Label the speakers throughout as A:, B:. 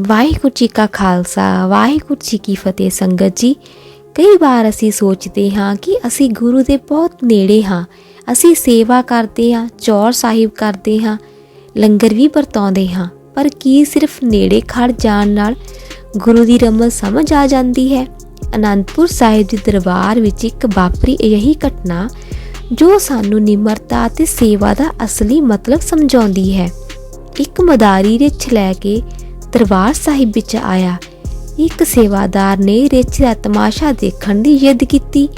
A: ਵਾਹਿਗੁਰੂ ਜੀ ਕਾ ਖਾਲਸਾ, ਵਾਹਿਗੁਰੂ ਜੀ ਕੀ ਫਤਿਹ ਸੰਗਤ ਜੀ। ਕਈ ਵਾਰ ਅਸੀਂ ਸੋਚਦੇ ਹਾਂ ਕਿ ਅਸੀਂ ਗੁਰੂ ਦੇ ਬਹੁਤ ਨੇੜੇ ਹਾਂ, ਅਸੀਂ ਸੇਵਾ ਕਰਦੇ ਹਾਂ, ਚੌਰ ਸਾਹਿਬ ਕਰਦੇ ਹਾਂ, ਲੰਗਰ ਵੀ ਵਰਤਾਉਂਦੇ ਹਾਂ, ਪਰ ਕੀ ਸਿਰਫ ਨੇੜੇ ਖੜ ਜਾਣ ਨਾਲ ਗੁਰੂ ਦੀ ਰਮਨ ਸਮਝ ਆ ਜਾਂਦੀ ਹੈ? ਅਨੰਦਪੁਰ ਸਾਹਿਬ ਦੇ ਦਰਬਾਰ ਵਿੱਚ ਇੱਕ ਵਾਪਰੀ ਅਜਿਹੀ ਘਟਨਾ ਜੋ ਸਾਨੂੰ ਨਿਮਰਤਾ ਅਤੇ ਸੇਵਾ ਦਾ ਅਸਲੀ ਮਤਲਬ ਸਮਝਾਉਂਦੀ ਹੈ। ਇੱਕ ਮਦਾਰੀ ਰਿੱਛ ਲੈ ਕੇ ਦਰਬਾਰ ਸਾਹਿਬ ਵਿੱਚ ਆਇਆ। ਇੱਕ ਸੇਵਾਦਾਰ ਨੇ ਰਿੱਛ ਦਾ ਤਮਾਸ਼ਾ ਦੇਖਣ ਦੀ ਜਿੱਦ ਕੀਤੀ,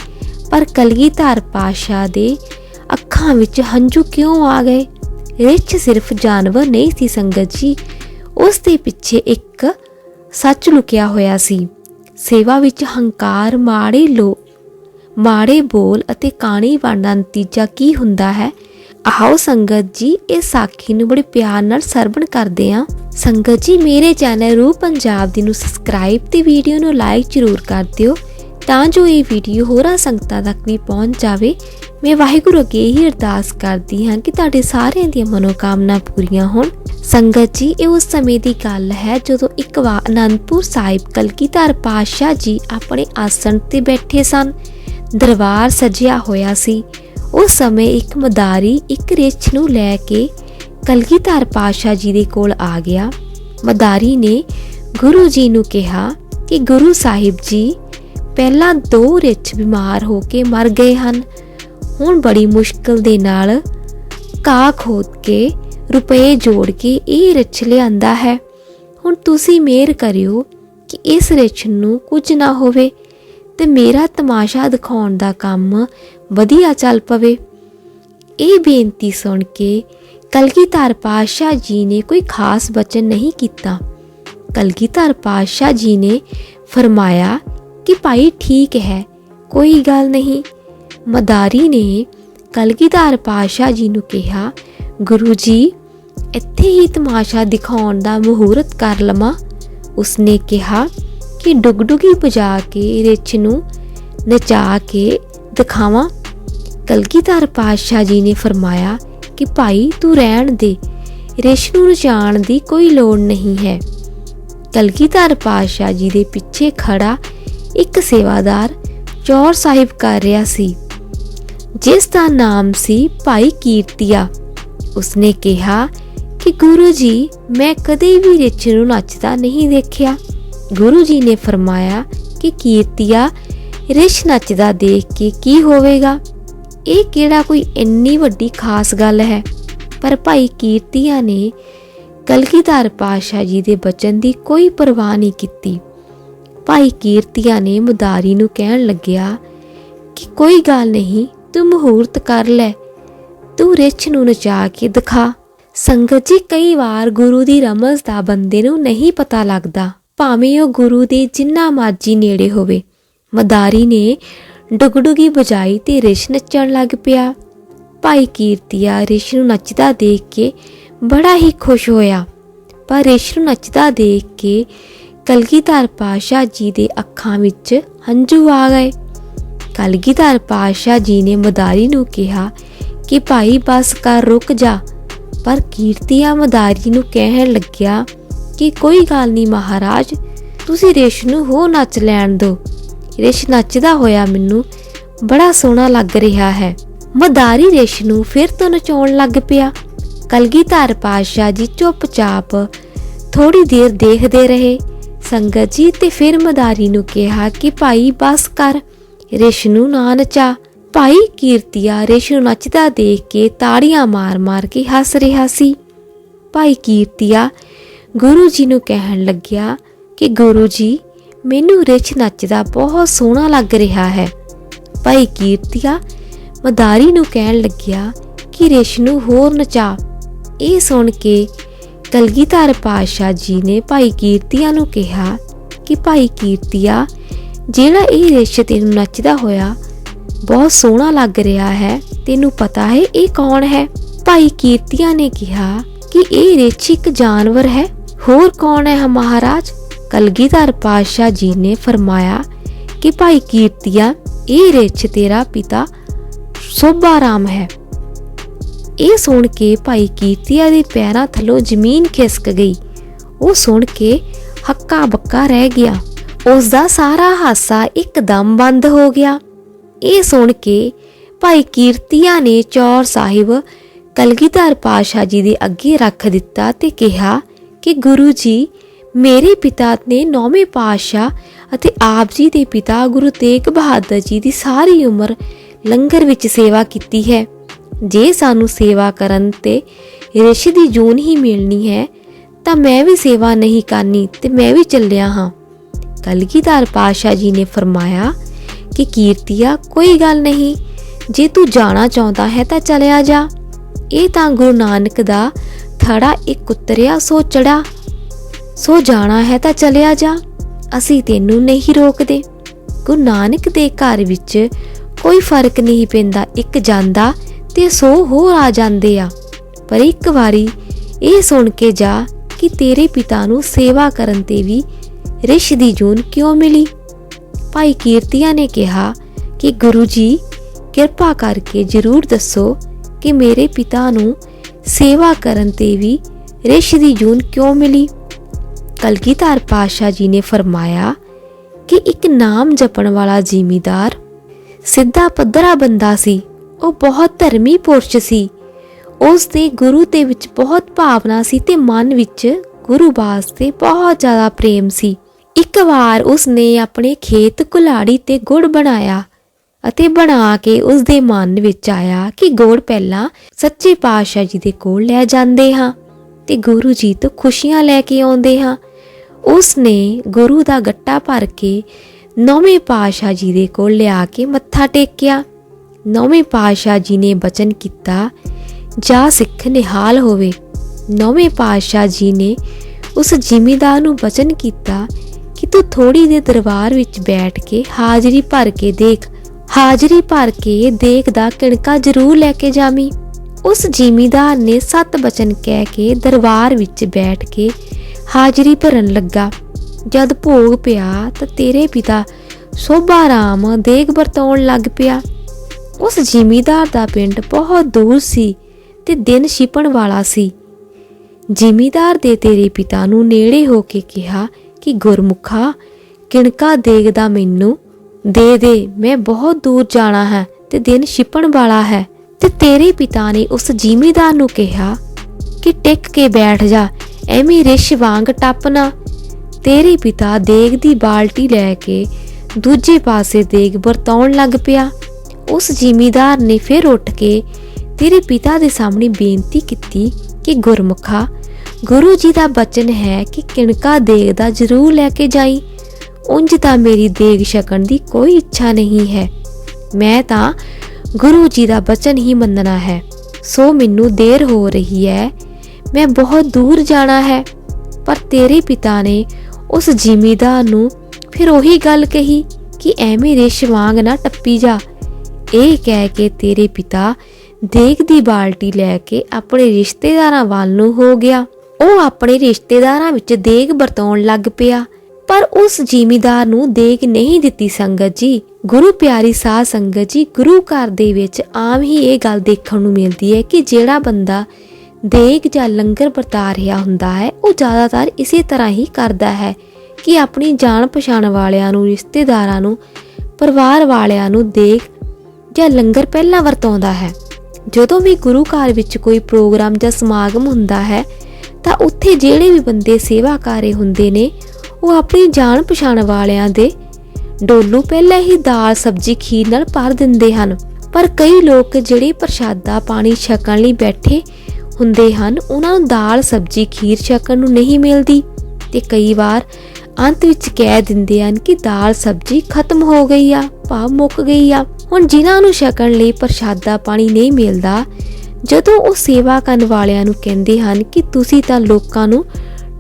A: ਪਰ ਕਲਗੀਧਰ ਪਾਸ਼ਾ ਦੇ ਅੱਖਾਂ ਵਿੱਚ ਹੰਝੂ ਕਿਉਂ ਆ ਗਏ? ਰਿੱਛ ਸਿਰਫ ਜਾਨਵਰ ਨਹੀਂ ਸੀ ਸੰਗਤ ਜੀ, ਉਸ ਦੇ ਪਿੱਛੇ ਇੱਕ ਸੱਚ ਲੁਕਿਆ ਹੋਇਆ ਸੀ। ਸੇਵਾ ਵਿੱਚ ਹੰਕਾਰ, ਮਾੜੇ ਲੋ, ਮਾੜੇ ਬੋਲ ਅਤੇ ਕਾਣੀ ਵੰਡ ਦਾ ਨਤੀਜਾ ਕੀ ਹੁੰਦਾ ਹੈ? ਆਓ ਸੰਗਤ ਜੀ, ਇਹ ਸਾਖੀ ਨੂੰ ਬੜੇ ਪਿਆਰ ਨਾਲ ਸਰਵਣ ਕਰਦੇ ਹਾਂ। ਸੰਗਤ ਜੀ, ਮੇਰੇ ਚੈਨਲ ਰੂ ਪੰਜਾਬ ਦੀ ਨੂੰ ਸਬਸਕ੍ਰਾਈਬ ਤੇ ਵੀਡੀਓ ਨੂੰ ਲਾਈਕ ਜ਼ਰੂਰ ਕਰ ਦਿਓ। ਤਾਂ ਜੋ ਇਹ ਵੀਡੀਓ ਹੋਰਾਂ ਸੰਗਤਾਂ ਤੱਕ ਵੀ ਪਹੁੰਚ ਜਾਵੇ। ਮੈਂ ਵਾਹਿਗੁਰੂ ਅੱਗੇ ਹੀ ਅਰਦਾਸ ਕਰਦੀ ਹਾਂ ਕਿ ਤੁਹਾਡੇ ਸਾਰਿਆਂ ਦੀਆਂ ਮਨੋਕਾਮਨਾ ਪੂਰੀਆਂ ਹੋਣ। ਸੰਗਤ ਜੀ, ਇਹ ਉਸ ਸਮੇਂ ਦੀ ਗੱਲ ਹੈ ਜਦੋਂ ਇੱਕ ਵਾਰ ਅਨੰਦਪੁਰ ਸਾਹਿਬ ਕਲਗੀਧਰ ਪਾਤਸ਼ਾਹ ਜੀ ਆਪਣੇ ਆਸਣ ਤੇ ਬੈਠੇ ਸਨ। ਦਰਬਾਰ ਸਜਿਆ ਹੋਇਆ ਸੀ। ਉਸ ਸਮੇਂ ਇੱਕ ਮਦਾਰੀ ਇੱਕ ਰਿੱਛ ਨੂੰ ਲੈ ਕੇ ਕਲਗੀਧਰ ਪਾਤਸ਼ਾਹ ਜੀ ਦੇ ਕੋਲ ਆ ਗਿਆ। ਮਦਾਰੀ ਨੇ ਗੁਰੂ ਜੀ ਨੂੰ ਕਿਹਾ ਕਿ ਗੁਰੂ ਸਾਹਿਬ ਜੀ, ਪਹਿਲਾਂ ਦੋ ਰਿੱਛ ਬਿਮਾਰ ਹੋ ਕੇ ਮਰ ਗਏ ਹਨ। ਹੁਣ ਬੜੀ ਮੁਸ਼ਕਲ ਦੇ ਨਾਲ ਘਾਹ ਖੋਦ ਕੇ ਰੁਪਏ ਜੋੜ ਕੇ ਇਹ ਰਿੱਛ ਲਿਆਂਦਾ ਹੈ। ਹੁਣ ਤੁਸੀਂ ਮਿਹਰ ਕਰਿਓ ਕਿ ਇਸ ਰਿੱਛ ਨੂੰ ਕੁਝ ਨਾ ਹੋਵੇ। ਤੇ ਮੇਰਾ ਤਮਾਸ਼ਾ ਦਿਖਾਉਣ ਦਾ ਕੰਮ ਵਧੀਆ ਚੱਲ ਪਵੇ। ਇਹ ਬੇਨਤੀ ਸੁਣ ਕੇ ਕਲਗੀਧਰ ਪਾਤਸ਼ਾਹ ਜੀ ਨੇ ਕੋਈ ਖਾਸ ਬਚਨ ਨਹੀਂ ਕੀਤਾ। ਕਲਗੀਧਰ ਪਾਤਸ਼ਾਹ ਜੀ ਨੇ ਫਰਮਾਇਆ ਕਿ ਭਾਈ ਠੀਕ ਹੈ, ਕੋਈ ਗੱਲ ਨਹੀਂ। ਮਦਾਰੀ ਨੇ ਕਲਗੀਧਰ ਪਾਤਸ਼ਾਹ ਜੀ ਨੂੰ ਕਿਹਾ, ਗੁਰੂ ਜੀ, ਇੱਥੇ ਹੀ ਤਮਾਸ਼ਾ ਦਿਖਾਉਣ ਦਾ ਮਹੂਰਤ ਕਰ ਲਵਾਂ। ਉਸਨੇ ਕਿਹਾ ਕਿ ਡੁਗਡੁਗੀ ਵਜਾ ਕੇ ਰਿੱਛ ਨੂੰ ਨਚਾ ਕੇ ਦਿਖਾਵਾਂ। ਕਲਗੀਧਰ ਪਾਤਸ਼ਾਹ ਜੀ ਨੇ ਫਰਮਾਇਆ ਕਿ ਭਾਈ ਤੂੰ ਰਹਿਣ ਦੇ ਰਿੱਛ ਨੂੰ ਨਚਾਉਣ ਦੀ ਕੋਈ ਲੋੜ ਨਹੀਂ ਹੈ। ਕਲਗੀਧਰ ਪਾਤਸ਼ਾਹ ਜੀ ਦੇ ਪਿੱਛੇ ਖੜਾ ਇੱਕ ਸੇਵਾਦਾਰ ਚੌਰ ਸਾਹਿਬ ਕਰ ਰਿਹਾ ਸੀ, ਜਿਸ ਦਾ ਨਾਮ ਸੀ ਭਾਈ ਕੀਰਤੀਆ। ਉਸਨੇ ਕਿਹਾ ਕਿ ਗੁਰੂ ਜੀ, ਮੈਂ ਕਦੇ ਵੀ ਰਿੱਛ ਨੂੰ ਨੱਚਦਾ ਨਹੀਂ ਦੇਖਿਆ। ਗੁਰੂ ਜੀ ਨੇ ਫਰਮਾਇਆ ਕਿ ਕੀਰਤੀਆ ਰਿਸ਼ ਨੱਚਦਾ ਦੇਖ ਕੇ ਕੀ ਹੋਵੇਗਾ? ਇਹ ਕਿਹੜਾ ਕੋਈ ਇੰਨੀ ਵੱਡੀ ਖਾਸ ਗੱਲ ਹੈ? ਪਰ ਭਾਈ ਕੀਰਤੀਆ ਨੇ ਕਲਗੀਧਰ ਪਾਸ਼ਾ ਜੀ ਦੇ ਬਚਨ ਦੀ ਕੋਈ ਪਰਵਾਹ ਨਹੀਂ ਕੀਤੀ। ਭਾਈ ਕੀਰਤੀਆ ਨੇ ਮੁਦਾਰੀ ਨੂੰ ਕਹਿਣ ਲੱਗਿਆ ਕਿ ਕੋਈ ਗੱਲ ਨਹੀਂ, ਤੂੰ ਮਹੂਰਤ ਕਰ ਲੈ। ਤੂੰ ਰਿਛ ਨੂੰ ਨਚਾ ਕੇ ਦਿਖਾ। ਸੰਗਤ ਜੀ, ਕਈ ਵਾਰ ਗੁਰੂ ਦੀ ਰਮਜ਼ ਦਾ ਬੰਦੇ ਨੂੰ ਨਹੀਂ ਪਤਾ ਲੱਗਦਾ। ਭਾਵੇਂ ਉਹ ਗੁਰੂ ਦੇ ਜਿੰਨਾ ਮਰਜ਼ੀ ਨੇੜੇ ਹੋਵੇ। ਮਦਾਰੀ ਨੇ ਡੁਗਡੁਗੀ ਵਜਾਈ ਤੇ ਰਿਸ਼ ਨੱਚਣ ਲੱਗ ਪਿਆ। ਭਾਈ ਕੀਰਤੀਆ ਰਿਸ਼ ਨੂੰ ਨੱਚਦਾ ਦੇਖ ਕੇ ਬੜਾ ਹੀ ਖੁਸ਼ ਹੋਇਆ। ਪਰ ਰਿਸ਼ ਨੂੰ ਨੱਚਦਾ ਦੇਖ ਕੇ ਕਲਗੀਧਰ ਪਾਸ਼ਾ ਜੀ ਦੇ ਅੱਖਾਂ ਵਿੱਚ ਹੰਝੂ ਆ ਗਏ। ਕਲਗੀਧਰ ਪਾਸ਼ਾ ਜੀ ਨੇ ਮਦਾਰੀ ਨੂੰ ਕਿਹਾ ਕਿ ਭਾਈ ਬਸ ਕਰ, ਰੁਕ ਜਾ। ਪਰ ਕੀਰਤੀਆ ਮਦਾਰੀ ਨੂੰ ਕਹਿਣ ਲੱਗਿਆ ਕਿ ਕੋਈ ਗੱਲ ਨਹੀਂ ਮਹਾਰਾਜ, ਤੁਸੀਂ ਰਿਸ਼ ਨੂੰ ਹੋ ਨੱਚ ਲੈਣ ਦਿਓ ਰੇਸ਼ ਨੱਚਦਾ ਹੋਇਆ ਮੈਨੂੰ ਬੜਾ ਸੋਹਣਾ ਲੱਗ ਰਿਹਾ ਹੈ। ਮਦਾਰੀ ਰੇਸ਼ ਨੂੰ ਫਿਰ ਤੋਂ ਨਚਾਉਣ ਲੱਗ ਪਿਆ। ਕਲਗੀਧਰ ਪਾਸ਼ਾ ਜੀ ਚੁੱਪਚਾਪ ਥੋੜੀ ਦੇਰ ਦੇਖਦੇ ਰਹੇ। ਸੰਗਤ ਜੀ ਤੇ ਫਿਰ ਮਦਾਰੀ ਨੂੰ ਕਿਹਾ ਕਿ ਭਾਈ ਬਸ ਕਰ, ਰੇਸ਼ ਨੂੰ ਨਾ ਨਚਾ। ਭਾਈ ਕੀਰਤੀਆ ਰੇਸ਼ ਨੂੰ ਨੱਚਦਾ ਦੇਖ ਕੇ ਤਾੜੀਆਂ ਮਾਰ-ਮਾਰ ਕੇ ਹੱਸ ਰਿਹਾ ਸੀ। ਭਾਈ ਕੀਰਤੀਆ ਗੁਰੂ ਜੀ ਨੂੰ ਕਹਿਣ ਲੱਗਿਆ ਕਿ ਗੁਰੂ ਜੀ ਮੈਨੂੰ ਰਿਛ ਨੱਚਦਾ ਬਹੁਤ ਸੋਹਣਾ ਲੱਗ ਰਿਹਾ ਹੈ। ਭਾਈ ਕੀਰਤੀਆ ਮਦਾਰੀ ਨੂੰ ਕਹਿਣ ਲੱਗਿਆ ਕਿ ਰਿਛ ਨੂੰ ਹੋਰ ਨਚਾ। ਇਹ ਸੁਣ ਕੇ ਕਲਗੀਧਰ ਪਾਸ਼ਾ ਜੀ ਨੇ ਭਾਈ ਕੀਰਤੀਆ ਨੂੰ ਕਿਹਾ ਕਿ ਭਾਈ ਕੀਰਤੀਆ, ਜਿਹੜਾ ਇਹ ਰਿਛ ਤੈਨੂੰ ਨੱਚਦਾ ਹੋਇਆ ਬਹੁਤ ਸੋਹਣਾ ਲੱਗ ਰਿਹਾ ਹੈ, ਤੈਨੂੰ ਪਤਾ ਹੈ ਇਹ ਕੌਣ ਹੈ? ਭਾਈ ਕੀਰਤੀਆ ਨੇ ਕਿਹਾ ਕਿ ਇਹ ਰਿਛ ਇੱਕ ਜਾਨਵਰ ਹੈ। ਹੋਰ ਕੌਣ ਹੈ ਮਹਾਰਾਜ? ਕਲਗੀਧਰ ਪਾਤਸ਼ਾਹ ਜੀ ਨੇ ਫਰਮਾਇਆ ਕਿ ਭਾਈ ਕੀਰਤੀਆ, ਇਹ ਰਿਛ ਤੇਰਾ ਪਿਤਾ ਸੋਭਾ ਰਾਮ ਹੈ। ਇਹ ਸੁਣ ਕੇ ਭਾਈ ਕੀਰਤੀਆ ਦੇ ਪੈਰਾਂ ਥੱਲੋਂ ਜ਼ਮੀਨ ਖਿਸਕ ਗਈ। ਉਹ ਸੁਣ ਕੇ ਹੱਕਾ ਬੱਕਾ ਰਹਿ ਗਿਆ। ਉਸ ਦਾ ਸਾਰਾ ਹਾਸਾ ਇੱਕਦਮ ਬੰਦ ਹੋ ਗਿਆ। ਇਹ ਸੁਣ ਕੇ ਭਾਈ ਕੀਰਤੀਆ ਨੇ ਚੌਰ ਸਾਹਿਬ ਕਲਗੀਧਰ ਪਾਸ਼ਾ ਜੀ ਦੇ ਅੱਗੇ ਰੱਖ ਦਿੱਤਾ ਤੇ ਕਿਹਾ ਕਿ ਗੁਰੂ ਜੀ ਮੇਰੇ ਪਿਤਾ ਨੇ ਨੌਵੇਂ ਪਾਤਸ਼ਾਹ ਅਤੇ ਆਪ ਜੀ ਦੇ ਪਿਤਾ ਗੁਰੂ ਤੇਗ ਬਹਾਦਰ ਜੀ ਦੀ ਸਾਰੀ ਉਮਰ ਲੰਗਰ ਵਿੱਚ ਸੇਵਾ ਕੀਤੀ ਹੈ। ਜੇ ਸਾਨੂੰ ਸੇਵਾ ਕਰਨ ਤੇ ਰਿਸ਼ ਦੀ ਜੂਨ ਹੀ ਮਿਲਣੀ ਹੈ, ਤਾਂ ਮੈਂ ਵੀ ਸੇਵਾ ਨਹੀਂ ਕਰਨੀ ਤੇ ਮੈਂ ਵੀ ਚੱਲਿਆ ਹਾਂ। ਕਲਗੀਧਰ ਪਾਸ਼ਾ ਜੀ ਨੇ ਫਰਮਾਇਆ ਕਿ ਕੀਰਤੀਆ, ਕੋਈ ਗੱਲ ਨਹੀਂ, ਜੇ ਤੂੰ ਜਾਣਾ ਚਾਹੁੰਦਾ ਹੈ ਤਾਂ ਚਲਿਆ ਜਾ। ਇਹ ਤਾਂ ਗੁਰੂ ਨਾਨਕ ਦਾ ਥੜਾ ਇੱਕ ਉਤਰਿਆ ਸੋ ਚੜਾ ਸੋ ਜਾਣਾ ਹੈ ਤਾਂ ਚਲਿਆ ਜਾ, ਅਸੀਂ ਤੈਨੂੰ ਨਹੀਂ ਰੋਕਦੇ। ਗੁਰੂ ਨਾਨਕ ਦੇ ਘਰ ਵਿੱਚ ਕੋਈ ਫ਼ਰਕ ਨਹੀਂ ਪੈਂਦਾ, ਇੱਕ ਜਾਂਦਾ ਤੇ ਸੋ ਹੋਰ ਆ ਜਾਂਦੇ ਆ। ਪਰ ਇੱਕ ਵਾਰੀ ਇਹ ਸੁਣ ਕੇ ਜਾ ਕਿ ਤੇਰੇ ਪਿਤਾ ਨੂੰ ਸੇਵਾ ਕਰਨ ਤੇ ਵੀ ਰਿਸ਼ ਦੀ ਜੂਨ ਕਿਉਂ ਮਿਲੀ? ਭਾਈ ਕੀਰਤੀਆ ਨੇ ਕਿਹਾ ਕਿ ਗੁਰੂ ਜੀ, ਕਿਰਪਾ ਕਰਕੇ ਜਰੂਰ ਦੱਸੋ ਕਿ ਮੇਰੇ ਪਿਤਾ ਨੂੰ ਸੇਵਾ ਕਰਨ ਤੇ ਵੀ ਰਿਸ਼ ਦੀ ਜੂਨ ਕਿਉਂ ਮਿਲੀ? ਕਲਗੀਧਰ ਪਾਸ਼ਾ ਜੀ ਨੇ ਫਰਮਾਇਆ ਕਿ ਇੱਕ ਨਾਮ ਜਪਣ ਵਾਲਾ ਜ਼ਿਮੀਦਾਰ ਸਿੱਧਾ ਪੱਧਰਾ ਬੰਦਾ ਸੀ। ਉਹ ਬਹੁਤ ਧਰਮੀ ਪੁਰਸ਼ ਸੀ। ਉਸ ਦੇ ਗੁਰੂ ਦੇ ਵਿੱਚ ਬਹੁਤ ਭਾਵਨਾ ਸੀ ਤੇ ਮਨ ਵਿੱਚ ਗੁਰੂ ਵਾਸਤੇ ਬਹੁਤ ਜ਼ਿਆਦਾ ਪ੍ਰੇਮ ਸੀ। ਇੱਕ ਵਾਰ ਉਸ ਨੇ ਆਪਣੇ ਖੇਤ ਕੁਲਾੜੀ ਤੇ ਗੁੜ ਬਣਾਇਆ। ਅਤੇ ਬਣਾ ਕੇ ਉਸ ਦੇ ਮਨ ਵਿੱਚ ਆਇਆ ਕਿ ਗੁੜ ਪਹਿਲਾਂ ਸੱਚੇ ਪਾਤਸ਼ਾਹ ਜੀ ਦੇ ਕੋਲ ਲੈ ਜਾਂਦੇ ਹਾਂ ਤੇ ਗੁਰੂ ਜੀ ਤੋਂ ਖੁਸ਼ੀਆਂ ਲੈ ਕੇ ਆਉਂਦੇ ਹਾਂ। ਉਸ ਨੇ ਗੁਰੂ ਦਾ ਗੱਟਾ ਭਰ ਕੇ ਨੌਵੇਂ ਪਾਤਸ਼ਾਹ ਜੀ ਦੇ ਕੋਲ ਲਿਆ ਕੇ ਮੱਥਾ ਟੇਕਿਆ। ਨੌਵੇਂ ਪਾਤਸ਼ਾਹ ਜੀ ਨੇ ਬਚਨ ਕੀਤਾ, ਜਾ ਸਿੱਖ ਨਿਹਾਲ ਹੋਵੇ। ਨੌਵੇਂ ਪਾਤਸ਼ਾਹ ਜੀ ਨੇ ਉਸ ਜ਼ਿਮੀਦਾਰ ਨੂੰ ਬਚਨ ਕੀਤਾ ਕਿ ਤੂੰ ਥੋੜੀ ਦੇ ਦਰਬਾਰ ਵਿੱਚ ਬੈਠ ਕੇ ਹਾਜ਼ਰੀ ਭਰ ਕੇ ਦੇਖ ਹਾਜ਼ਰੀ ਭਰ ਕੇ ਦੇਖਦਾ ਕਿਣਕਾ ਜ਼ਰੂਰ ਲੈ ਕੇ ਜਾਵੀਂ। ਉਸ ਜ਼ਿਮੀਦਾਰ ਨੇ ਸੱਤ ਬਚਨ ਕਹਿ ਕੇ ਦਰਬਾਰ ਵਿੱਚ ਬੈਠ ਕੇ ਹਾਜ਼ਰੀ ਭਰਨ ਲੱਗਾ। ਜਦ ਭੋਗ ਪਿਆ ਤਾਂ ਤੇਰੇ ਪਿਤਾ ਸੋਭਾ ਰਾਮ ਦੇਗ ਵਰਤਾਉਣ ਲੱਗ ਪਿਆ। ਉਸ ਜ਼ਿਮੀਦਾਰ ਦਾ ਪਿੰਡ ਬਹੁਤ ਦੂਰ ਸੀ ਤੇ ਦਿਨ ਛਿਪਣ ਵਾਲਾ ਸੀ। ਜ਼ਿਮੀਦਾਰ ਦੇ ਤੇਰੇ ਪਿਤਾ ਨੂੰ ਨੇੜੇ ਹੋ ਕੇ ਕਿਹਾ ਕਿ, ਗੁਰਮੁਖਾ, ਕਿਣਕਾ ਦੇਖਦਾ ਮੈਨੂੰ ਦੇ ਦੇ, ਮੈਂ ਬਹੁਤ ਦੂਰ ਜਾਣਾ ਹੈ ਤੇ ਦਿਨ ਛਿਪਣ ਵਾਲਾ ਹੈ। ਤੇ ਤੇਰੇ ਪਿਤਾ ਨੇ ਉਸ ਜ਼ਿਮੀਦਾਰ ਨੂੰ ਕਿਹਾ ਕਿ ਟਿਕ ਕੇ ਬੈਠ ਜਾ, ਐਵੇਂ ਰਿਸ਼ ਵਾਂਗ ਟੱਪਣਾ ਤੇਰੇ ਪਿਤਾ ਦੇਗ ਦੀ ਬਾਲਟੀ ਲੈ ਕੇ ਦੂਜੇ ਪਾਸੇ ਦੇਗ ਵਰਤਾਉਣ ਲੱਗ ਪਿਆ। ਉਸ ਜ਼ਿਮੀਦਾਰ ਨੇ ਫਿਰ ਉੱਠ ਕੇ ਤੇਰੇ ਪਿਤਾ ਦੇ ਸਾਹਮਣੇ ਬੇਨਤੀ ਕੀਤੀ ਕਿ ਗੁਰਮੁਖਾ, ਗੁਰੂ ਜੀ ਦਾ ਬਚਨ ਹੈ ਕਿ ਕਿਣਕਾ ਦੇਗ ਦਾ ਜ਼ਰੂਰ ਲੈ ਕੇ ਜਾਈ। ਉਂਝ ਤਾਂ ਮੇਰੀ ਦੇਗ ਛਕਣ ਦੀ ਕੋਈ ਇੱਛਾ ਨਹੀਂ ਹੈ। ਮੈਂ ਤਾਂ ਗੁਰੂ ਜੀ ਦਾ ਬਚਨ ਹੀ ਮੰਨਣਾ ਹੈ। ਸੋ ਮੈਨੂੰ ਦੇਰ ਹੋ ਰਹੀ ਹੈ। ਮੈਂ ਬਹੁਤ ਦੂਰ ਜਾਣਾ ਹੈ। ਪਰ ਤੇਰੇ ਪਿਤਾ ਨੇ ਉਸ ਜ਼ਿਮੀਦਾਰ ਨੂੰ ਫਿਰ ਉਹੀ ਗੱਲ ਕਹੀ ਕਿ ਐਵੇਂ ਰਿਸ਼ ਵਾਂਗ ਨਾ ਟੱਪੀ ਜਾ। ਇਹ ਕਹਿ ਕੇ ਤੇਰੇ ਪਿਤਾ ਦੇਗ ਦੀ ਬਾਲਟੀ ਲੈ ਕੇ ਆਪਣੇ ਰਿਸ਼ਤੇਦਾਰਾਂ ਵੱਲ ਨੂੰ ਹੋ ਗਿਆ। ਉਹ ਆਪਣੇ ਰਿਸ਼ਤੇਦਾਰਾਂ ਵਿੱਚ ਦੇਗ ਵਰਤਾਉਣ ਲੱਗ ਪਿਆ। ਪਰ ਉਸ ਜ਼ਿਮੀਦਾਰ ਨੂੰ ਦੇਖ ਨਹੀਂ ਦਿੱਤੀ ਸੰਗਤ ਜੀ। ਗੁਰੂ ਪਿਆਰੀ ਸਾਧ ਸੰਗਤ ਜੀ, ਗੁਰੂ ਘਰ ਦੇ ਵਿੱਚ ਆਮ ਹੀ ਇਹ ਗੱਲ ਦੇਖਣ ਨੂੰ ਮਿਲਦੀ ਹੈ ਕਿ ਜਿਹੜਾ ਬੰਦਾ ਦੇਗ ਜਾਂ ਲੰਗਰ ਵਰਤਾ ਰਿਹਾ ਹੁੰਦਾ ਹੈ, ਉਹ ਜ਼ਿਆਦਾਤਰ ਇਸੇ ਤਰ੍ਹਾਂ ਹੀ ਕਰਦਾ ਹੈ ਕਿ ਆਪਣੀ ਜਾਣ ਪਛਾਣ ਵਾਲਿਆਂ ਨੂੰ, ਰਿਸ਼ਤੇਦਾਰਾਂ ਨੂੰ, ਪਰਿਵਾਰ ਵਾਲਿਆਂ ਨੂੰ ਦੇਗ ਜਾਂ ਲੰਗਰ ਪਹਿਲਾਂ ਵਰਤਾਉਂਦਾ ਹੈ। ਜਦੋਂ ਵੀ ਗੁਰੂ ਘਰ ਵਿੱਚ ਕੋਈ ਪ੍ਰੋਗਰਾਮ ਜਾਂ ਸਮਾਗਮ ਹੁੰਦਾ ਹੈ, ਤਾਂ ਉੱਥੇ ਜਿਹੜੇ ਵੀ ਬੰਦੇ ਸੇਵਾ ਕਰ ਰਹੇ ਹੁੰਦੇ ਨੇ ਉਹ ਆਪਣੀ ਜਾਣ ਪਛਾਣ ਵਾਲਿਆਂ ਦੇ ਡੋਲੂ ਪਹਿਲਾਂ ਹੀ ਦਾਲ, ਸਬਜ਼ੀ, ਖੀਰ ਨਾਲ ਭਰ ਦਿੰਦੇ ਹਨ। ਪਰ ਕਈ ਲੋਕ ਜਿਹੜੇ ਪ੍ਰਸ਼ਾਦਾ ਪਾਣੀ ਛਕਣ ਲਈ ਬੈਠੇ ਹੁੰਦੇ ਹਨ, ਉਹਨਾਂ ਨੂੰ ਦਾਲ, ਸਬਜ਼ੀ, ਖੀਰ ਛਕਣ ਨੂੰ ਨਹੀਂ ਮਿਲਦੀ ਤੇ ਕਈ ਵਾਰ ਅੰਤ ਵਿੱਚ ਕਹਿ ਦਿੰਦੇ ਹਨ ਕਿ ਦਾਲ, ਸਬਜ਼ੀ ਖਤਮ ਹੋ ਗਈ ਆ, ਭਾਵ ਮੁੱਕ ਗਈ ਆ। ਹੁਣ ਜਿਨ੍ਹਾਂ ਨੂੰ ਛਕਣ ਲਈ ਪ੍ਰਸ਼ਾਦਾ ਪਾਣੀ ਨਹੀਂ ਮਿਲਦਾ, ਜਦੋਂ ਉਹ ਸੇਵਾ ਕਰਨ ਵਾਲਿਆਂ ਨੂੰ ਕਹਿੰਦੇ ਹਨ ਕਿ ਤੁਸੀਂ ਤਾਂ ਲੋਕਾਂ ਨੂੰ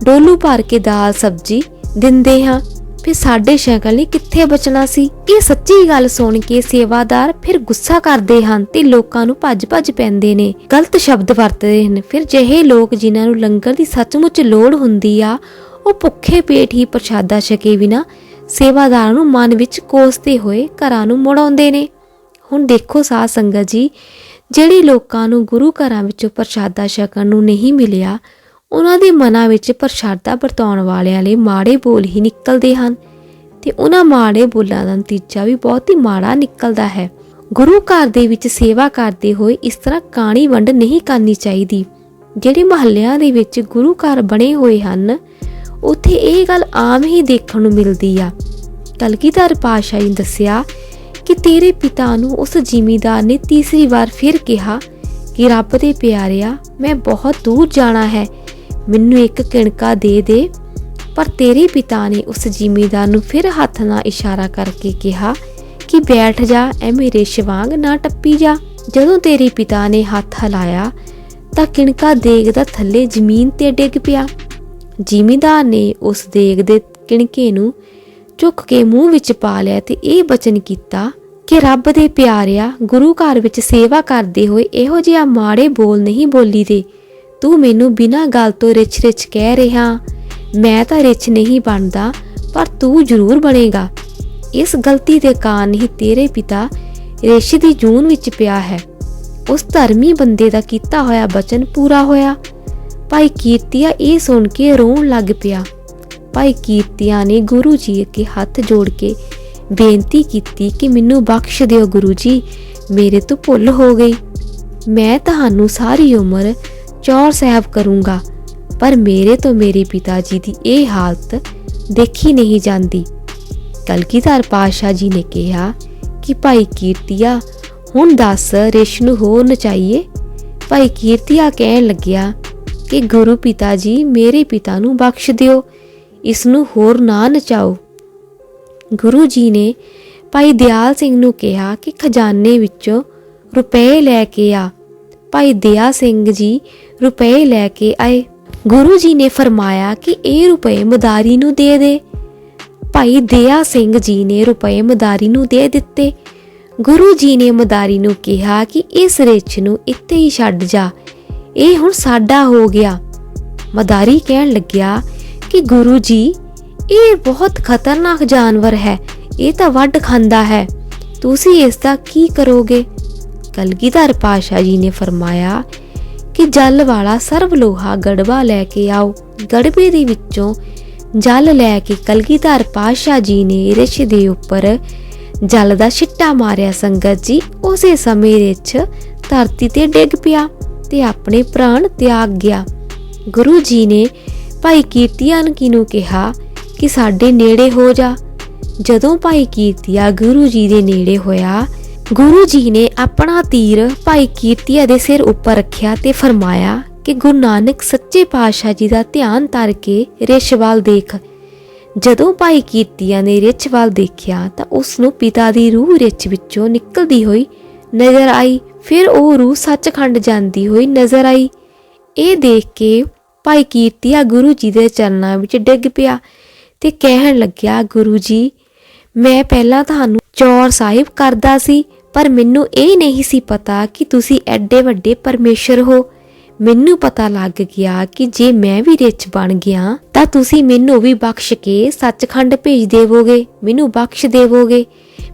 A: ਡੋਲੂ ਭਰ ਕੇ ਦਾਲ, ਸਬਜ਼ੀ ਦਿੰਦੇ ਹਾਂ। ਫਿਰ ਸਾਡੇ ਸ਼ਕਲ ਲਈ ਕਿੱਥੇ ਬਚਣਾ ਸੀ? ਇਹ ਸੱਚੀ ਗੱਲ ਸੁਣ ਕੇ ਸੇਵਾਦਾਰ ਫਿਰ ਗੁੱਸਾ ਕਰਦੇ ਹਨ ਤੇ ਲੋਕਾਂ ਨੂੰ ਭੱਜ-ਭੱਜ ਪੈਂਦੇ ਨੇ। ਗਲਤ ਸ਼ਬਦ ਵਰਤਦੇ ਹਨ। ਫਿਰ ਜਿਹੇ ਲੋਕ ਜਿਨ੍ਹਾਂ ਨੂੰ ਲੰਗਰ ਦੀ ਸੱਚਮੁੱਚ ਲੋੜ ਹੁੰਦੀ ਆ, ਉਹ ਭੁੱਖੇ ਪੇਟ ਹੀ ਪ੍ਰਸ਼ਾਦਾ ਛਕੇ ਬਿਨਾ ਸੇਵਾਦਾਰ ਨੂੰ ਮਨ ਵਿੱਚ ਕੋਸਦੇ ਹੋਏ ਘਰਾਂ ਨੂੰ ਮੁੜ ਆਉਂਦੇ ਨੇ। ਹੁਣ ਦੇਖੋ ਸਾਧ ਸੰਗਤ ਜੀ, ਜਿਹੜੇ ਲੋਕਾਂ ਨੂੰ ਗੁਰੂ ਘਰਾਂ ਵਿੱਚੋਂ ਪ੍ਰਸ਼ਾਦਾ ਛਕਣ ਨੂੰ ਨਹੀਂ ਮਿਲਿਆ ਉਹਨਾਂ ਦੇ ਮਨਾਂ ਵਿੱਚ ਪ੍ਰਸ਼ਾਦਾ ਵਰਤਾਉਣ ਵਾਲਿਆਂ ਲਈ ਮਾੜੇ ਬੋਲ ਹੀ ਨਿਕਲਦੇ ਹਨ ਤੇ ਉਹਨਾਂ ਮਾੜੇ ਬੋਲਾਂ ਦਾ ਨਤੀਜਾ ਵੀ ਬਹੁਤ ਹੀ ਮਾੜਾ ਨਿਕਲਦਾ ਹੈ। ਗੁਰੂ ਘਰ ਦੇ ਵਿੱਚ ਸੇਵਾ ਕਰਦੇ ਹੋਏ ਇਸ ਤਰ੍ਹਾਂ ਕਾਣੀ ਵੰਡ ਨਹੀਂ ਕਰਨੀ ਚਾਹੀਦੀ। ਜਿਹੜੇ ਮਹੱਲਿਆਂ ਦੇ ਵਿੱਚ ਗੁਰੂ ਘਰ ਬਣੇ ਹੋਏ ਹਨ, ਉੱਥੇ ਇਹ ਗੱਲ ਆਮ ਹੀ ਦੇਖਣ ਨੂੰ ਮਿਲਦੀ ਆ। ਕਲਗੀਧਰ ਪਾਤਸ਼ਾਹ ਨੇ ਦੱਸਿਆ ਕਿ ਤੇਰੇ ਪਿਤਾ ਨੂੰ ਉਸ ਜ਼ਿਮੀਦਾਰ ਨੇ ਤੀਸਰੀ ਵਾਰ ਫਿਰ ਕਿਹਾ ਕਿ, ਰੱਬ ਦੇ ਪਿਆਰਿਆ, ਮੈਂ ਬਹੁਤ ਦੂਰ ਜਾਣਾ ਹੈ। ਮੈਨੂੰ ਇੱਕ ਕਿਣਕਾ ਦੇ ਦੇ। ਪਰ ਤੇਰੇ ਪਿਤਾ ਨੇ ਉਸ ਜ਼ਿਮੀਦਾਰ ਨੂੰ ਫਿਰ ਹੱਥ ਨਾਲ ਇਸ਼ਾਰਾ ਕਰਕੇ ਕਿਹਾ ਕਿ ਬੈਠ ਜਾ ਐਵੇਂ ਮੇਰੇ ਸ਼ਵਾਂਗ ਨਾ ਟੱਪੀ ਜਾ। ਜਦੋਂ ਤੇਰੇ ਪਿਤਾ ਨੇ ਹੱਥ ਹਲਾਇਆ, ਤਾਂ ਕਿਣਕਾ ਦੇਗ ਦਾ ਥੱਲੇ ਜ਼ਮੀਨ ਤੇ ਡਿੱਗ ਪਿਆ। ਜ਼ਿਮੀਦਾਰ ਨੇ ਉਸ ਦੇਗ ਦੇ ਕਿਣਕੇ ਨੂੰ ਚੁੱਕ ਕੇ ਮੂੰਹ ਵਿੱਚ ਪਾ ਲਿਆ ਤੇ ਇਹ ਬਚਨ ਕੀਤਾ ਕਿ ਰੱਬ ਦੇ ਪਿਆਰਿਆ, ਗੁਰੂ ਘਰ ਵਿੱਚ ਸੇਵਾ ਕਰਦੇ ਹੋਏ ਇਹੋ ਜਿਹਾ ਮਾੜੇ ਬੋਲ ਨਹੀਂ ਬੋਲੀ ਦੇ ਤੂੰ ਮੈਨੂੰ ਬਿਨਾਂ ਗੱਲ ਤੋਂ ਰਿਚ ਰਿਚ ਕਹਿ ਰਿਹਾ। ਮੈਂ ਤਾਂ ਰਿਚ ਨਹੀਂ ਬਣਦਾ, ਪਰ ਤੂੰ ਜ਼ਰੂਰ ਬਣੇਗਾ। ਇਸ ਗਲਤੀ ਦੇ ਕਾਰਨ ਹੀ ਤੇਰੇ ਪਿਤਾ ਰੇਸ਼ੇ ਦੀ ਜੂਨ ਵਿੱਚ ਪਿਆ ਹੈ। ਉਸ ਧਰਮੀ ਬੰਦੇ ਦਾ ਕੀਤਾ ਹੋਇਆ ਬਚਨ ਪੂਰਾ ਹੋਇਆ। ਭਾਈ ਕੀਰਤੀਆ ਇਹ ਸੁਣ ਕੇ ਰੋਣ ਲੱਗ ਪਿਆ। ਭਾਈ ਕੀਰਤੀਆ ਨੇ ਗੁਰੂ ਜੀ ਅੱਗੇ ਹੱਥ ਜੋੜ ਕੇ ਬੇਨਤੀ ਕੀਤੀ ਕਿ ਮੈਨੂੰ ਬਖਸ਼ ਦਿਓ ਗੁਰੂ ਜੀ, ਮੇਰੇ ਤੋਂ ਭੁੱਲ ਹੋ ਗਈ। ਮੈਂ ਤੁਹਾਨੂੰ ਸਾਰੀ ਉਮਰ ਚੌਰ ਸਾਹਿਬ ਕਰੂੰਗਾ। ਪਰ ਮੇਰੇ ਤੋਂ ਮੇਰੇ ਪਿਤਾ ਜੀ ਦੀ ਇਹ ਹਾਲਤ ਦੇਖੀ ਨਹੀਂ ਜਾਂਦੀ। ਕਲਗੀਧਰ ਪਾਸ਼ਾ ਜੀ ਨੇ ਕਿਹਾ ਕਿ ਭਾਈ ਕੀਰਤੀਆ, ਹੁਣ ਦੱਸ ਰਿਸ਼ ਨੂੰ ਹੋਰ ਨਚਾਈਏ? ਭਾਈ ਕੀਰਤੀਆ ਕਹਿਣ ਲੱਗਿਆ ਕਿ ਗੁਰੂ ਪਿਤਾ ਜੀ ਮੇਰੇ ਪਿਤਾ ਨੂੰ ਬਖਸ਼ ਦਿਓ, ਇਸ ਨੂੰ ਹੋਰ ਨਾ ਨਚਾਓ। ਗੁਰੂ ਜੀ ਨੇ ਭਾਈ ਦਿਆਲ ਸਿੰਘ ਨੂੰ ਕਿਹਾ ਕਿ ਖਜ਼ਾਨੇ ਵਿੱਚੋਂ ਰੁਪਏ ਲੈ ਕੇ ਆ। ਭਾਈ ਦਇਆ ਸਿੰਘ ਜੀ ਰੁਪਏ ਲੈ ਕੇ ਆਏ। ਗੁਰੂ ਜੀ ਨੇ ਫਰਮਾਇਆ ਕਿ ਇਹ ਰੁਪਏ ਮਦਾਰੀ ਨੂੰ ਦੇ ਦੇ। ਭਾਈ ਦਇਆ ਸਿੰਘ ਜੀ ਨੇ ਰੁਪਏ ਮਦਾਰੀ ਨੂੰ ਦੇ ਦਿੱਤੇ। ਗੁਰੂ ਜੀ ਨੇ ਮਦਾਰੀ ਨੂੰ ਕਿਹਾ ਕਿ ਇਸ ਰਿਛ ਨੂੰ ਇੱਥੇ ਹੀ ਛੱਡ ਜਾ। ਇਹ ਹੁਣ ਸਾਡਾ ਹੋ ਗਿਆ। ਮਦਾਰੀ ਕਹਿਣ ਲੱਗਿਆ ਕਿ ਗੁਰੂ ਜੀ, ਇਹ ਬਹੁਤ ਖਤਰਨਾਕ ਜਾਨਵਰ ਹੈ। ਇਹ ਤਾਂ ਵੱਢ ਖਾਂਦਾ ਹੈ। ਤੁਸੀਂ ਇਸ ਦਾ ਕੀ ਕਰੋਗੇ? ਕਲਗੀਧਰ ਪਾਸ਼ਾ ਜੀ ਨੇ ਫਰਮਾਇਆ ਕਿ ਜਲ ਵਾਲਾ ਸਰਵ ਲੋਹਾ ਗੜਵਾ ਲੈ ਕੇ ਆਓ। ਗੜਬੇ ਦੇ ਵਿੱਚੋਂ ਜਲ ਲੈ ਕੇ ਕਲਗੀਧਰ ਪਾਸ਼ਾ ਜੀ ਨੇ ਰਿਛ ਦੇ ਉੱਪਰ ਜਲ ਦਾ ਛਿੱਟਾ ਮਾਰਿਆ। ਸੰਗਤ ਜੀ, ਉਸੇ ਸਮੇਂ ਰਿਛ ਧਰਤੀ ਤੇ ਡਿੱਗ ਪਿਆ ਤੇ ਆਪਣੇ ਪ੍ਰਾਣ ਤਿਆਗ ਗਿਆ। ਗੁਰੂ ਜੀ ਨੇ ਭਾਈ ਕੀਰਤੀਆਨ ਕੀ ਨੂੰ ਕਿਹਾ ਕਿ ਸਾਡੇ ਨੇੜੇ ਹੋ ਜਾ। ਜਦੋਂ ਭਾਈ ਕੀਰਤੀਆ ਗੁਰੂ ਜੀ ਦੇ ਨੇੜੇ ਹੋਇਆ ਗੁਰੂ ਜੀ ਨੇ ਆਪਣਾ ਤੀਰ ਭਾਈ ਕੀਰਤੀਆ ਦੇ ਸਿਰ ਉੱਪਰ ਰੱਖਿਆ ਤੇ ਫਰਮਾਇਆ ਕਿ ਗੁਰੂ ਨਾਨਕ ਸੱਚੇ ਪਾਤਸ਼ਾਹ ਜੀ ਦਾ ਧਿਆਨ ਧਰ ਕੇ ਰਿਸ਼ਵਾਲ ਦੇਖ। ਜਦੋਂ ਭਾਈ ਕੀਰਤੀਆ ਨੇ ਰਿਛ ਵੱਲ ਦੇਖਿਆ ਤਾਂ ਉਸ ਨੂੰ ਪਿਤਾ ਦੀ ਰੂਹ ਰਿਛ ਵਿੱਚੋਂ ਨਿਕਲਦੀ ਹੋਈ ਨਜ਼ਰ ਆਈ। ਫਿਰ ਉਹ ਰੂਹ ਸੱਚਖੰਡ ਜਾਂਦੀ ਹੋਈ ਨਜ਼ਰ ਆਈ। ਇਹ ਦੇਖ ਕੇ ਭਾਈ ਕੀਰਤੀਆ ਗੁਰੂ ਜੀ ਦੇ ਚਰਨਾਂ ਵਿੱਚ ਡਿੱਗ ਪਿਆ ਤੇ ਕਹਿਣ ਲੱਗਿਆ, ਗੁਰੂ ਜੀ, ਮੈਂ ਪਹਿਲਾਂ ਤੁਹਾਨੂੰ ਚੌਰ ਸਾਹਿਬ ਕਰਦਾ ਸੀ ਪਰ ਮੈਨੂੰ ਇਹ ਨਹੀਂ ਸੀ ਪਤਾ ਕਿ ਤੁਸੀਂ ਐਡੇ ਵੱਡੇ ਪਰਮੇਸ਼ਰ ਹੋ। ਮੈਨੂੰ ਪਤਾ ਲੱਗ ਗਿਆ ਕਿ ਜੇ ਮੈਂ ਵੀ ਰਿਚ ਬਣ ਗਿਆ, ਤਾਂ ਤੁਸੀਂ ਮੈਨੂੰ ਵੀ ਬਖਸ਼ ਕੇ ਸੱਚਖੰਡ ਭੇਜ ਦੇਵੋਗੇ, ਮੈਨੂੰ ਬਖਸ਼ ਦੇਵੋਗੇ।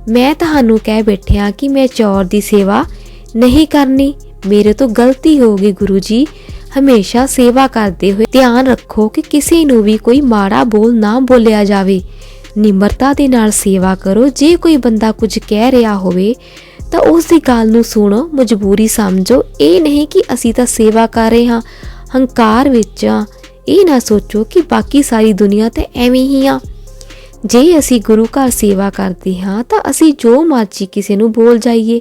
A: ਮੈਂ ਤੁਹਾਨੂੰ ਕਹਿ ਬੈਠਿਆ ਕਿ ਮੈਂ ਚੌਰ ਦੀ ਸੇਵਾ ਨਹੀਂ ਕਰਨੀ। ਮੇਰੇ ਤੋਂ ਗਲਤੀ ਹੋ ਗਈ ਗੁਰੂ ਜੀ। ਹਮੇਸ਼ਾ ਸੇਵਾ ਕਰਦੇ ਹੋਏ ਧਿਆਨ ਰੱਖੋ ਕਿ ਕਿਸੇ ਨੂੰ ਵੀ ਕੋਈ ਮਾੜਾ ਬੋਲ ਨਾ ਬੋਲਿਆ ਜਾਵੇ। ਨਿਮਰਤਾ ਦੇ ਨਾਲ ਸੇਵਾ ਕਰੋ। ਜੇ ਕੋਈ ਬੰਦਾ ਕੁਝ ਕਹਿ ਰਿਹਾ ਹੋਵੇ ਤਾਂ ਉਸ ਦੀ ਗੱਲ ਨੂੰ ਸੁਣੋ, ਮਜਬੂਰੀ ਸਮਝੋ। ਇਹ ਨਹੀਂ ਕਿ ਅਸੀਂ ਤਾਂ ਸੇਵਾ ਕਰ ਰਹੇ ਹਾਂ, ਹੰਕਾਰ ਵਿੱਚ ਆ ਇਹ ਨਾ ਸੋਚੋ ਕਿ ਬਾਕੀ ਸਾਰੀ ਦੁਨੀਆ ਤੇ ਐਵੇਂ ਹੀ ਆ। ਜੇ ਅਸੀਂ ਗੁਰੂ ਘਰ ਸੇਵਾ ਕਰਦੇ ਹਾਂ, ਤਾਂ ਅਸੀਂ ਜੋ ਮਰਜ਼ੀ ਕਿਸੇ ਨੂੰ ਬੋਲ ਜਾਈਏ।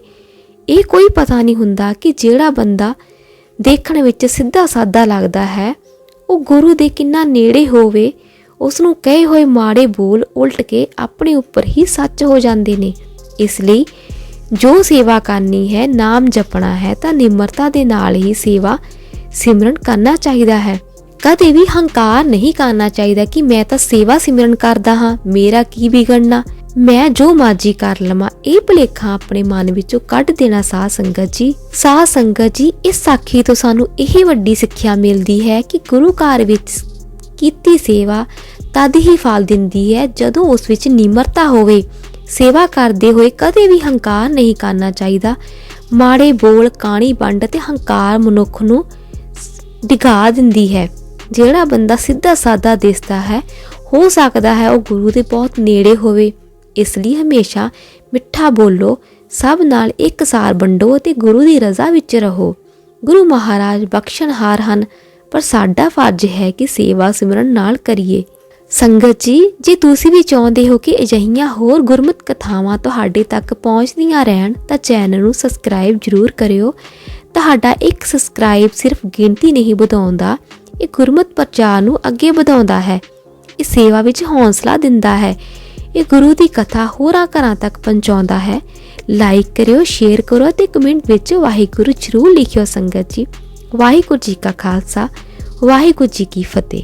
A: ਇਹ ਕੋਈ ਪਤਾ ਨਹੀਂ ਹੁੰਦਾ ਕਿ ਜਿਹੜਾ ਬੰਦਾ ਦੇਖਣ ਵਿੱਚ ਸਿੱਧਾ ਸਾਦਾ ਲੱਗਦਾ ਹੈ, ਉਹ ਗੁਰੂ ਦੇ ਕਿੰਨਾ ਨੇੜੇ ਹੋਵੇ। ਉਸ ਨੂੰ ਕਹੇ ਹੋਏ ਮਾੜੇ ਬੋਲ ਉਲਟ ਕੇ ਆਪਣੇ ਉੱਪਰ ਹੀ ਸੱਚ ਹੋ ਜਾਂਦੇ ਨੇ। ਇਸ ਲਈ ਜੋ ਸੇਵਾ ਕਰਨੀ ਹੈ, ਨਾਮ ਜਪਣਾ ਹੈ, ਤਾਂ ਨਿਮਰਤਾ ਦੇ ਨਾਲ ਹੀ ਸੇਵਾ ਸਿਮਰਨ ਕਰਨਾ ਚਾਹੀਦਾ ਹੈ। ਕਦੇ ਵੀ ਹੰਕਾਰ ਨਹੀਂ ਕਰਨਾ ਚਾਹੀਦਾ ਕਿ ਮੈਂ ਤਾਂ ਸੇਵਾ ਸਿਮਰਨ ਕਰਦਾ ਹਾਂ, ਮੇਰਾ ਕੀ ਵਿਗੜਨਾ? ਮੈਂ ਜੋ ਮਰਜ਼ੀ ਕਰ ਲਵਾਂ, ਇਹ ਭੁਲੇਖਾ ਆਪਣੇ ਮਨ ਵਿੱਚੋਂ ਕੱਢ ਦੇਣਾ ਸਾਧ ਸੰਗਤ ਜੀ। ਸਾਧ ਸੰਗਤ ਜੀ, ਇਸ ਸਾਖੀ ਤੋਂ ਸਾਨੂੰ ਇਹ ਵੱਡੀ ਸਿੱਖਿਆ ਮਿਲਦੀ ਹੈ ਕਿ ਗੁਰੂ ਘਰ ਵਿੱਚ ਕੀਤੀ ਸੇਵਾ ਤਦ ਹੀ ਫਲ ਦਿੰਦੀ ਹੈ, ਜਦੋਂ ਉਸ ਵਿੱਚ ਨਿਮਰਤਾ ਹੋਵੇ। ਸੇਵਾ ਕਰਦੇ ਹੋਏ ਕਦੇ ਵੀ ਹੰਕਾਰ ਨਹੀਂ ਕਰਨਾ ਚਾਹੀਦਾ। ਮਾੜੇ ਬੋਲ, ਕਾਣੀ ਵੰਡ ਤੇ ਹੰਕਾਰ ਮਨੁੱਖ ਨੂੰ ਡਿਗਾ ਦਿੰਦੀ ਹੈ। ਜਿਹੜਾ ਬੰਦਾ ਸਿੱਧਾ ਸਾਦਾ ਦਿਸਦਾ ਹੈ, ਹੋ ਸਕਦਾ ਹੈ ਉਹ ਗੁਰੂ ਦੇ ਬਹੁਤ ਨੇੜੇ ਹੋਵੇ। ਇਸ ਲਈ ਹਮੇਸ਼ਾ ਮਿੱਠਾ ਬੋਲੋ, ਸਭ ਨਾਲ ਇੱਕਸਾਰ ਵੰਡੋ ਅਤੇ ਗੁਰੂ ਦੀ ਰਜ਼ਾ ਵਿੱਚ ਰਹੋ। ਗੁਰੂ ਮਹਾਰਾਜ ਬਖਸ਼ਣਹਾਰ ਹਨ, ਪਰ ਸਾਡਾ ਫਰਜ਼ ਹੈ ਕਿ ਸੇਵਾ ਸਿਮਰਨ ਨਾਲ ਕਰੀਏ। ਸੰਗਤ ਜੀ, ਜੇ ਤੁਸੀਂ ਵੀ ਚਾਹੁੰਦੇ ਹੋ ਕਿ ਅਜਿਹੀਆਂ ਹੋਰ ਗੁਰਮਤ ਕਥਾਵਾਂ ਤੁਹਾਡੇ ਤੱਕ ਪਹੁੰਚਦੀਆਂ ਰਹਿਣ, ਤਾਂ ਚੈਨਲ ਨੂੰ ਸਬਸਕ੍ਰਾਈਬ ਜ਼ਰੂਰ ਕਰਿਓ। ਤੁਹਾਡਾ ਇੱਕ ਸਬਸਕ੍ਰਾਈਬ ਸਿਰਫ ਗਿਣਤੀ ਨਹੀਂ ਵਧਾਉਂਦਾ, ਇਹ ਗੁਰਮਤ ਪ੍ਰਚਾਰ ਨੂੰ ਅੱਗੇ ਵਧਾਉਂਦਾ ਹੈ। ਇਹ ਸੇਵਾ ਵਿੱਚ ਹੌਸਲਾ ਦਿੰਦਾ ਹੈ। ਇਹ ਗੁਰੂ ਦੀ ਕਥਾ ਹੋਰਾਂ ਘਰਾਂ ਤੱਕ ਪਹੁੰਚਾਉਂਦਾ ਹੈ। ਲਾਈਕ ਕਰਿਓ, ਸ਼ੇਅਰ ਕਰੋ ਤੇ ਕਮੈਂਟ ਵਿੱਚ ਵਾਹਿਗੁਰੂ ਜ਼ਰੂਰ ਲਿਖਿਓ ਸੰਗਤ ਜੀ। ਵਾਹਿਗੁਰੂ ਜੀ ਕਾ ਖਾਲਸਾ, ਵਾਹਿਗੁਰੂ ਜੀ ਕੀ ਫਤਿਹ।